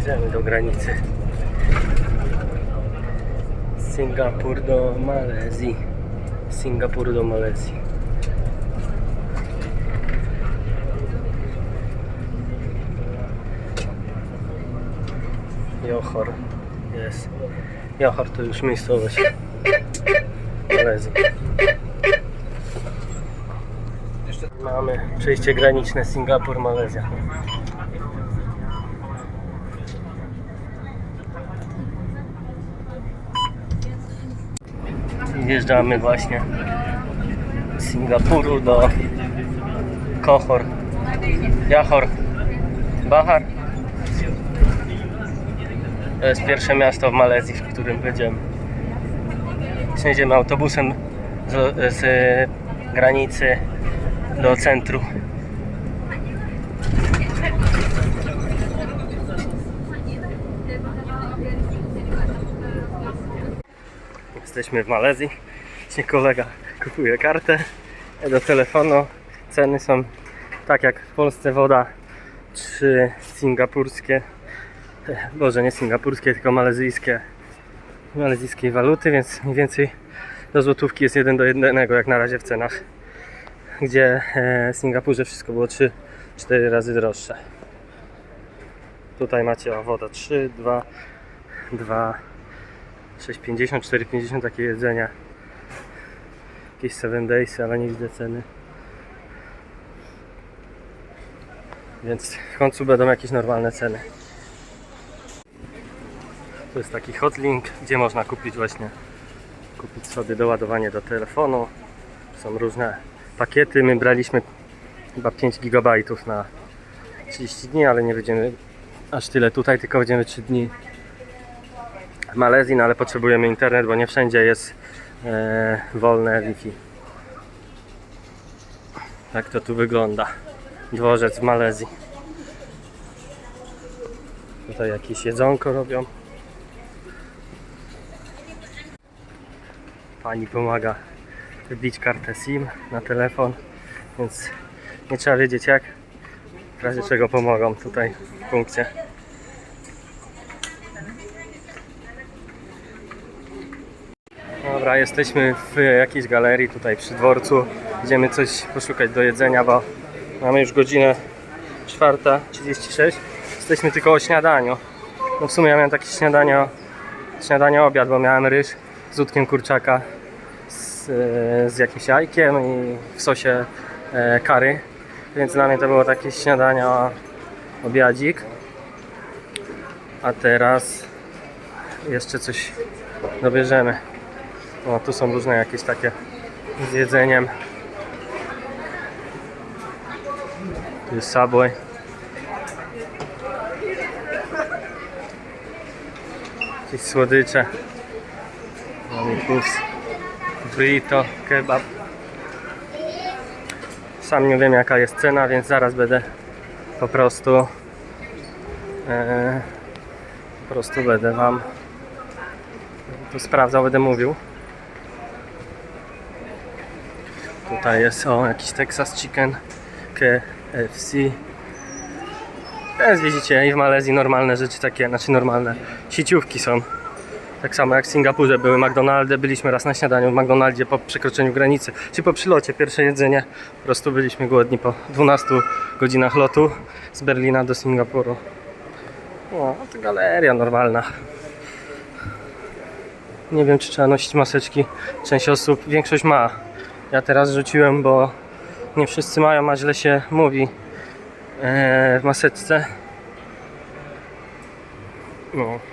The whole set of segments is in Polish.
Idziemy do granicy. Singapur do Malezji. Singapur do Malezji. Johor jest. Johor to już miejscowość Malezji. Mamy przejście graniczne Singapur-Malezja. Wjeżdżamy właśnie z Singapuru do Kohor. Johor. Bahar. To jest pierwsze miasto w Malezji, w którym będziemy. Jedziemy autobusem z, z granicy do centrum. Jesteśmy w Malezji. Właśnie kolega kupuje kartę do telefonu. Ceny są tak jak w Polsce woda, trzy singapurskie, e, boże nie singapurskie, tylko malezyjskie, malezyjskiej waluty, więc mniej więcej do złotówki jest jeden do jednego jak na razie w cenach gdzie e, w Singapurze wszystko było 3-4 razy droższe. Tutaj macie o, woda 3, 2, 2, 6,50, 4,50 takie jedzenia. Jakieś 7 days, ale nie widzę ceny. Więc w końcu będą jakieś normalne ceny. To jest taki hotlink, gdzie można kupić właśnie kupić sobie doładowanie do telefonu. Są różne pakiety. My braliśmy chyba 5 GB na 30 dni, ale nie będziemy aż tyle tutaj, tylko będziemy 3 dni w Malezji, no ale potrzebujemy internet, bo nie wszędzie jest e, wolne Wi-Fi. Tak to tu wygląda. Dworzec w Malezji. Tutaj jakieś jedzonko robią. Pani pomaga wbić kartę SIM na telefon, więc nie trzeba wiedzieć jak. W razie czego pomogą tutaj w punkcie. Dobra, jesteśmy w jakiejś galerii tutaj przy dworcu. Idziemy coś poszukać do jedzenia, bo mamy już godzinę 4.36. Jesteśmy tylko o śniadaniu. No w sumie ja miałem takie śniadanie, śniadanie obiad, bo miałem ryż z łódkiem kurczaka z, e, jakimś jajkiem i w sosie e, kary. Więc dla mnie to było takie śniadanie, obiadzik. A teraz jeszcze coś dobierzemy. O, tu są różne jakieś takie z jedzeniem. Tu jest Subway. Jakieś słodycze. Mamy puffs. Burrito, kebab. Sam nie wiem jaka jest cena, więc zaraz będę po prostu e, po prostu będę wam tu sprawdzał, będę mówił. Tutaj jest o jakiś Texas Chicken KFC. Teraz widzicie i w Malezji normalne rzeczy takie, znaczy normalne sieciówki są. Tak samo jak w Singapurze były McDonaldy, byliśmy raz na śniadaniu w McDonaldzie po przekroczeniu granicy, czy po przylocie, pierwsze jedzenie. Po prostu byliśmy głodni po 12 godzinach lotu z Berlina do Singapuru. O, to galeria normalna. Nie wiem, czy trzeba nosić maseczki. Część osób, większość ma. Ja teraz rzuciłem, bo nie wszyscy mają, a źle się mówi e, w maseczce. No.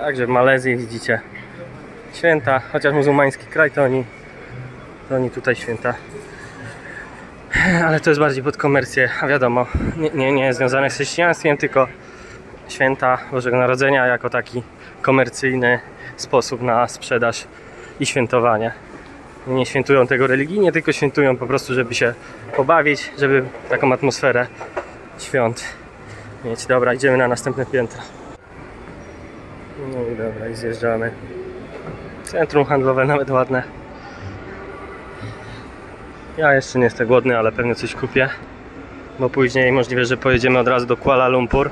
Także w Malezji widzicie święta, chociaż muzułmański kraj, to oni, to oni tutaj święta. Ale to jest bardziej pod komercję, a wiadomo, nie, nie, nie związane z chrześcijaństwem, tylko święta Bożego Narodzenia jako taki komercyjny sposób na sprzedaż i świętowanie. Nie świętują tego religijnie, tylko świętują po prostu, żeby się pobawić, żeby taką atmosferę świąt mieć. Dobra, idziemy na następne piętro. No i dobra, i zjeżdżamy. Centrum handlowe nawet ładne. Ja jeszcze nie jestem głodny, ale pewnie coś kupię. bo później możliwe, że pojedziemy od razu do Kuala Lumpur.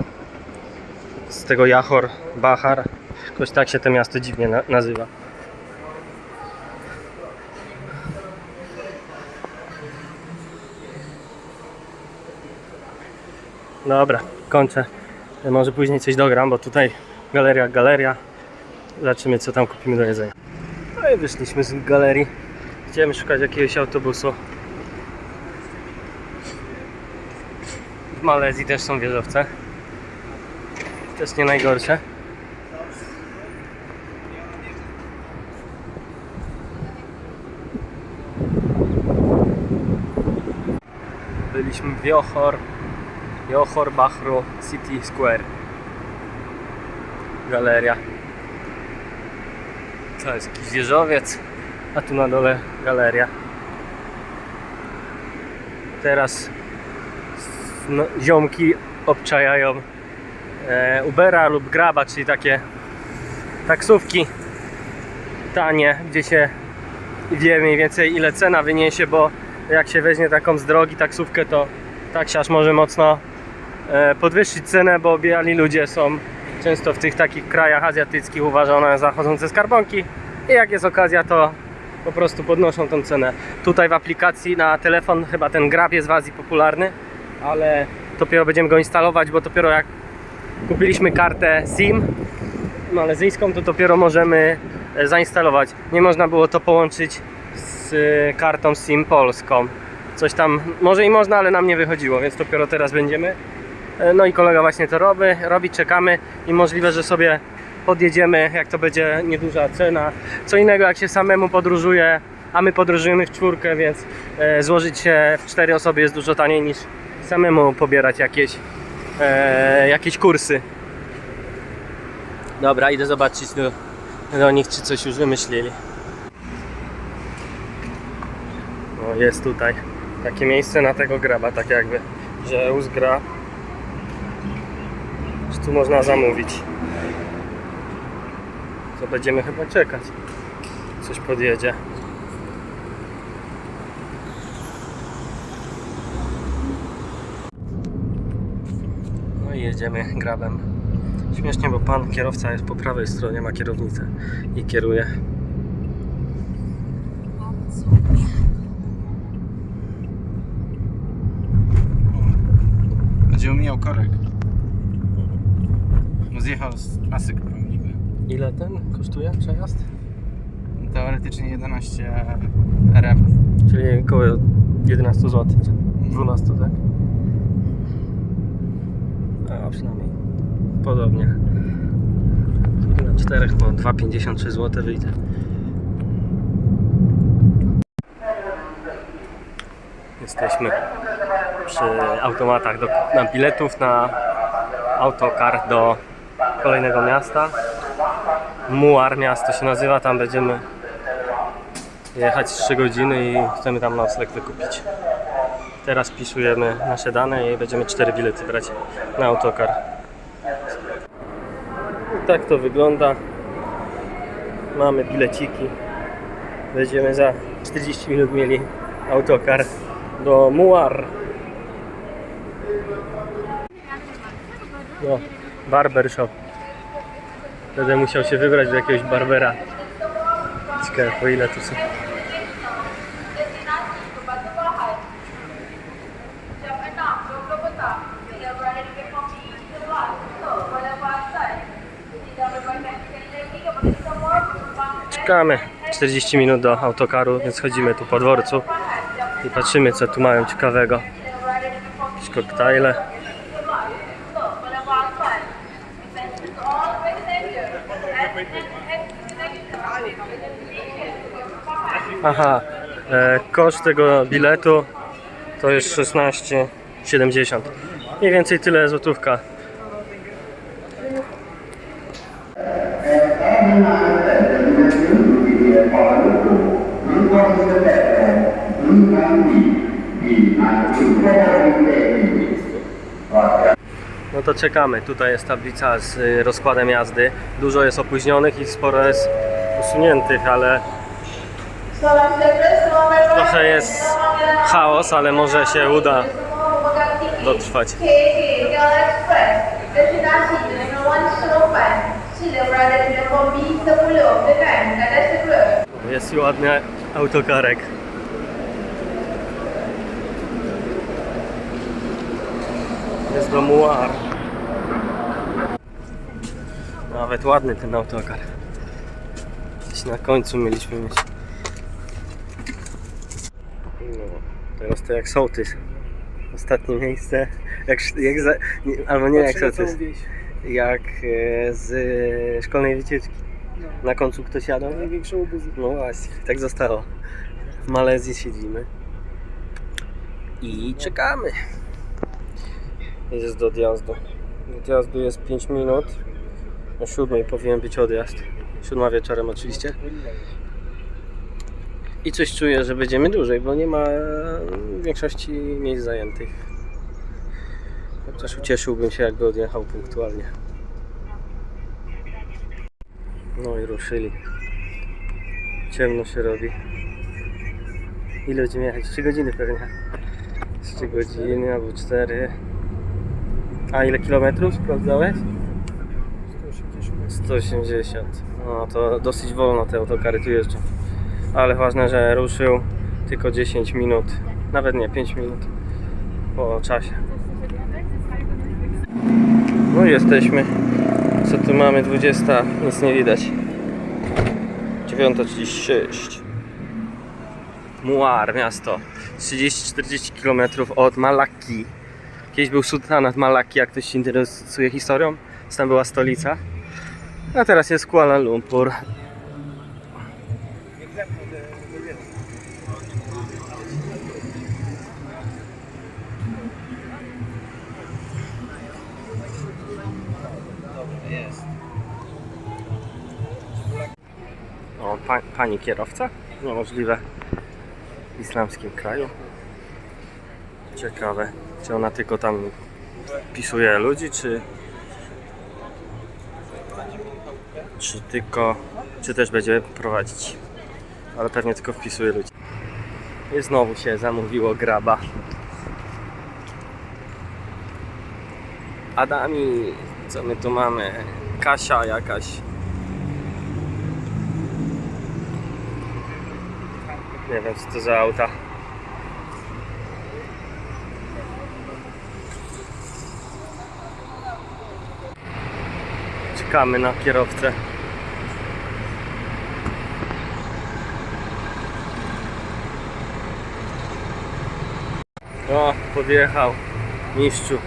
Z tego Johor Bahar. Jakoś tak się to miasto dziwnie na nazywa. Dobra, kończę. Może później coś dogram, bo tutaj galeria, galeria. Zobaczymy, co tam kupimy do jedzenia. No i wyszliśmy z galerii. Idziemy szukać jakiegoś autobusu. W Malezji też są wieżowce. Też nie najgorsze. Byliśmy w Johor, Johor Bahru City Square. Galeria. To jest jakiś wieżowiec, a tu na dole galeria. Teraz no, ziomki obczajają e, Ubera lub Graba, czyli takie taksówki tanie, gdzie się wie mniej więcej ile cena wyniesie, bo jak się weźmie taką z drogi taksówkę, to taksiarz może mocno e, podwyższyć cenę, bo biali ludzie są często w tych takich krajach azjatyckich uważane za chodzące skarbonki i jak jest okazja, to po prostu podnoszą tą cenę. Tutaj w aplikacji na telefon chyba ten Grab jest w Azji popularny, ale dopiero będziemy go instalować, bo dopiero jak kupiliśmy kartę SIM malezyjską, to dopiero możemy e, zainstalować. Nie można było to połączyć z e, kartą SIM polską. Coś tam, może i można, ale nam nie wychodziło, więc dopiero teraz będziemy. E, No i kolega właśnie to robi, robi, czekamy i możliwe, że sobie podjedziemy, jak to będzie nieduża cena. Co innego jak się samemu podróżuje, a my podróżujemy w czwórkę, więc e, złożyć się w cztery osoby jest dużo taniej niż samemu pobierać jakieś, e, jakieś kursy. Dobra, idę zobaczyć do, do nich, czy coś już wymyślili. O, jest tutaj takie miejsce na tego graba, tak jakby, że uzgra. Że tu można zamówić. To będziemy chyba czekać. Coś podjedzie. No i jedziemy grabem. Śmiesznie, bo pan kierowca jest po prawej stronie, ma kierownicę i kieruje. Będzie umijał korek. Ile ten kosztuje przejazd? Teoretycznie 11 RM. Czyli około 11 zł, czy 12, tak? A przynajmniej podobnie. Na czterech po 2,53 zł wyjdzie. Jesteśmy przy automatach do, na biletów na autokar do kolejnego miasta. Muar miasto się nazywa, tam będziemy jechać 3 godziny i chcemy tam nocleg wykupić. Teraz pisujemy nasze dane i będziemy 4 bilety brać na autokar. I tak to wygląda. Mamy bileciki. Będziemy za 40 minut mieli autokar do Muar. No, barbershop. Będę musiał się wybrać do jakiegoś barbera. Ciekawe po ile tu są. Czekamy 40 minut do autokaru, więc chodzimy tu po dworcu i patrzymy co tu mają ciekawego. Jakieś koktajle. Aha, e, koszt tego biletu to jest 16,70. Mniej więcej tyle złotówka. No to czekamy. Tutaj jest tablica z y, rozkładem jazdy. Dużo jest opóźnionych i sporo jest usuniętych, ale Trochę jest chaos, ale może się uda dotrwać. Jest ładny autokarek. Jest do muar. Nawet ładny ten autokar. Gdzieś na końcu mieliśmy mieć. No, teraz to jak sołtys. Ostatnie miejsce. Jak, jak za, nie, albo nie jak sołtys. Jak e, z e, szkolnej wycieczki. Na końcu ktoś jadał? Największe obuzy. No właśnie, tak zostało. W Malezji siedzimy. I czekamy. Jest do odjazdu. Do odjazdu jest 5 minut. O 7 powinien być odjazd. 7 wieczorem oczywiście. I coś czuję, że będziemy dłużej, bo nie ma w większości miejsc zajętych. Chociaż ucieszyłbym się, jakby odjechał punktualnie. No i ruszyli. Ciemno się robi. Ile będziemy jechać? 3 godziny pewnie. 3 godziny albo 4. A ile kilometrów sprawdzałeś? 180. No to dosyć wolno te autokary tu jeżdżą. Ale ważne, że ruszył tylko 10 minut. Nawet nie 5 minut po czasie. No i jesteśmy. Co tu mamy? 20. Nic nie widać. 9.36 Muar, miasto 30-40 km od Malakki Kiedyś był sultanat Malakki, jak ktoś się interesuje historią Tam była stolica A teraz jest Kuala Lumpur pa, pani kierowca? Niemożliwe. W islamskim kraju. Ciekawe, czy ona tylko tam pisuje ludzi, czy czy tylko, czy też będzie prowadzić. Ale pewnie tylko wpisuje ludzi. I znowu się zamówiło graba. Adami, co my tu mamy? Kasia jakaś Nie wiem co to za auta. Czekamy na kierowcę. O, podjechał mistrzu.